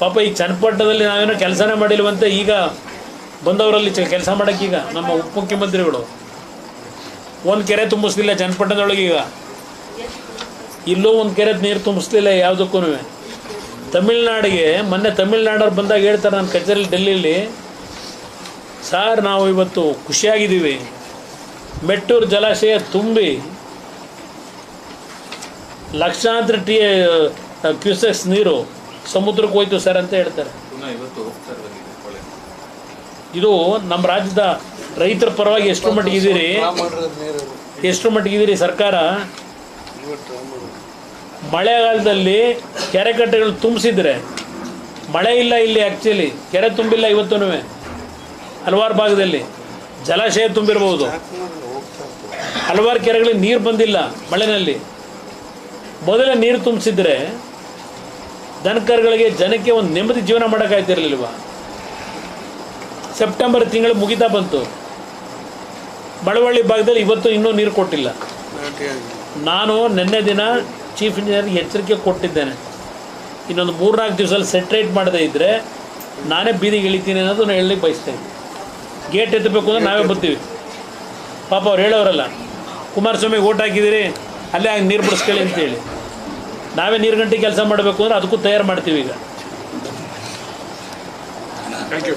ಪಾಪ ಈಗ ಚನ್ನಪಟ್ಟಣದಲ್ಲಿ ನಾವೇನೋ ಕೆಲಸನೇ ಮಾಡಿಲ್ವಂತೆ, ಈಗ ಬಂದವರಲ್ಲಿ ಕೆಲಸ ಮಾಡೋಕ್ಕೀಗ ನಮ್ಮ ಉಪಮುಖ್ಯಮಂತ್ರಿಗಳು ಒಂದು ಕೆರೆ ತುಂಬಿಸ್ಲಿಲ್ಲ ಚನ್ನಪಟ್ಟಣದೊಳಗೆ ಈಗ. ಇಲ್ಲೂ ಒಂದು ಕೆರೆ ನೀರು ತುಂಬಿಸ್ಲಿಲ್ಲ ಯಾವುದಕ್ಕೂ ತಮಿಳ್ನಾಡಿಗೆ, ಮೊನ್ನೆ ತಮಿಳ್ನಾಡವ್ರು ಬಂದಾಗ ಹೇಳ್ತಾರೆ ನನ್ನ ಕಚೇರಿ ಡೆಲ್ಲಿಲಿ, ಸಾರ್ ನಾವು ಇವತ್ತು ಖುಷಿಯಾಗಿದ್ದೀವಿ. ಮೆಟ್ಟೂರು ಜಲಾಶಯ ತುಂಬಿ ಲಕ್ಷಾಂತರ ಟಿ ಕ್ಯೂಸೆಕ್ಸ್ ನೀರು ಸಮುದ್ರಕ್ಕೆ ಹೋಯ್ತು ಸರ್ ಅಂತ ಹೇಳ್ತಾರೆ. ಇದು ನಮ್ಮ ರಾಜ್ಯದ ರೈತರ ಪರವಾಗಿ ಎಷ್ಟು ಮಟ್ಟಿಗೆ ಇದೀರಿ ಎಷ್ಟು ಮಟ್ಟಿಗೆ ಇದೀರಿ ಸರ್ಕಾರ? ಮಳೆಗಾಲದಲ್ಲಿ ಕೆರೆ ಕಟ್ಟೆಗಳು ತುಂಬಿಸಿದ್ರೆ ಮಳೆ ಇಲ್ಲ ಇಲ್ಲಿ ಆ್ಯಕ್ಚುಲಿ ಕೆರೆ ತುಂಬಿಲ್ಲ ಇವತ್ತೂ ಹಲವಾರು ಭಾಗದಲ್ಲಿ ಜಲಾಶಯ ತುಂಬಿರ್ಬೋದು. ಹಲವಾರು ಕೆರೆಗಳಿಗೆ ನೀರು ಬಂದಿಲ್ಲ ಮಳೆನಲ್ಲಿ. ಮೊದಲೇ ನೀರು ತುಂಬಿಸಿದ್ರೆ ದನಕರುಗಳಿಗೆ ಜನಕ್ಕೆ ಒಂದು ನೆಮ್ಮದಿ ಜೀವನ ಮಾಡೋಕ್ಕಾಯ್ತಿರಲಿಲ್ವ ಸೆಪ್ಟೆಂಬರ್ ತಿಂಗಳು ಮುಗಿತಾ ಬಂತು. ಬಳವಳ್ಳಿ ಭಾಗದಲ್ಲಿ ಇವತ್ತು ಇನ್ನೂ ನೀರು ಕೊಟ್ಟಿಲ್ಲ. ನಾನು ನಿನ್ನೆ ದಿನ ಚೀಫ್ ಇಂಜಿನಿಯರ್ಗೆ ಎಚ್ಚರಿಕೆ ಕೊಟ್ಟಿದ್ದೇನೆ. ಇನ್ನೊಂದು ಮೂರ್ನಾಲ್ಕು ದಿವಸದಲ್ಲಿ ಸೆಟ್ರೇಟ್ ಮಾಡದೇ ಇದ್ದರೆ ನಾನೇ ಬೀದಿಗೆ ಇಳಿತೀನಿ ಅನ್ನೋದನ್ನ ಹೇಳಲಿಕ್ಕೆ ಬಯಸ್ತೇನೆ ಗೇಟ್ ಎತ್ತಬೇಕು ಅಂದರೆ ನಾವೇ ಬರ್ತೀವಿ. ಪಾಪ ಅವ್ರು ಹೇಳೋರಲ್ಲ, ಕುಮಾರಸ್ವಾಮಿಗೆ ಓಟ್ ಹಾಕಿದ್ದೀರಿ, ಅಲ್ಲೇ ಹಂಗೆ ನೀರು ಬಿಡಿಸ್ಕೊಳ್ಳಿ ಅಂತೇಳಿ. ನಾವೇ ನೀರು ಗಂಟೆ ಕೆಲಸ ಮಾಡಬೇಕು ಅಂದ್ರೆ ಅದಕ್ಕೂ ತಯಾರು ಮಾಡ್ತೀವಿ ಈಗ. Thank you